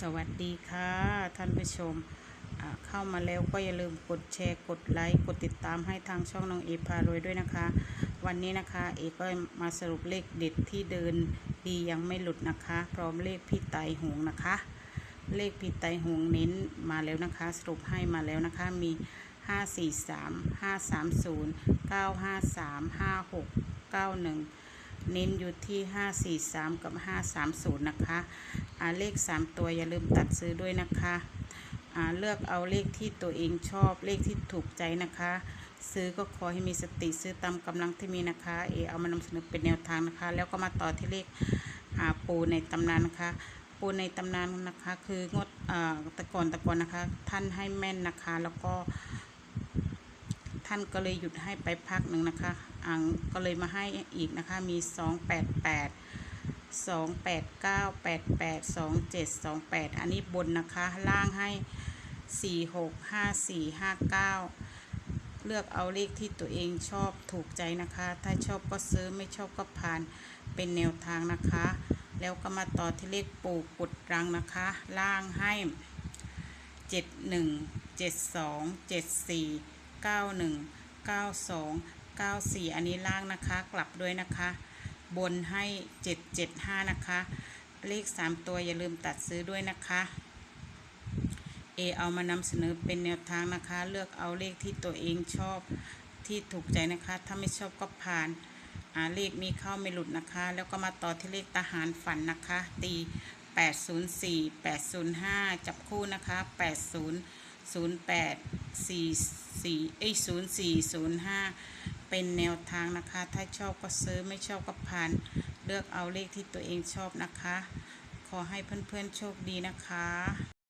สวัสดีค่ะท่านผู้ชมเข้ามาแล้วก็อย่าลืมกดแชร์กดไลค์กดติดตามให้ทางช่องน้องเอพารวยด้วยนะคะ วันนี้นะคะเอก็มาสรุปเลขเด็ดที่เดินดียังไม่หลุดนะคะ พร้อมเลขพี่ไตหงนะคะ เลขพี่ไตหงเน้นมาแล้วนะคะ สรุปให้มาแล้วนะคะมี 5 4 3 5 3 0 9 5 3 5 6 9 1 เน้นอยู่ที่ 543 กับ 530 นะคะอ่าเลข 3 ตัวอย่าลืมตัดซื้อด้วยนะคะอ่าเลือกเอาเลขที่ตัวเองชอบเลขที่ถูกใจนะคะ ซื้อก็ขอให้มีสติซื้อตามกำลังที่มีนะคะ เอเอามานำเสนอเป็นแนวทางนะคะ แล้วก็มาต่อที่เลขอ่าปูในตำนานนะคะ ปูในตำนานนะคะคืองดอ่าตะกอนตะกอนนะคะ ท่านให้แม่นนะคะแล้วก็ท่านก็เลยหยุดให้ไปพักหนึ่งนะคะ อังก็เลยมาให้อีกนะคะ มี 288 289 88 27 28 อันนี้บนนะคะ ล่างให้ 46 54 59 เลือกเอาเลขที่ตัวเองชอบถูกใจนะคะ ถ้าชอบก็ซื้อไม่ชอบก็ผ่านเป็นแนวทางนะคะ แล้วก็มาต่อที่เลขปูกุดรังนะคะ ล่างให้เจ็ดหนึ่ งเก้าสี่อันนี้ล่างนะคะ กลับด้วยนะคะ บนให้เจ็ดเจ็ดห้านะคะ เลขสามตัวอย่าลืมตัดซื้อด้วยนะคะ เอเอามานำเสนอเป็นแนวทางนะคะ เลือกเอาเลขที่ตัวเองชอบที่ถูกใจนะคะ ถ้าไม่ชอบก็ผ่านเลขมีเข้าไม่หลุดนะคะ แล้วก็มาต่อที่เลขทหารฝันนะคะ ตี 804 805 จับคู่นะคะ 80 08 44เอ้ย0405 เป็นแนวทางนะคะ ถ้าชอบก็ซื้อไม่ชอบก็ผ่าน เลือกเอาเลขที่ตัวเองชอบนะคะ ขอให้เพื่อนๆโชคดีนะคะ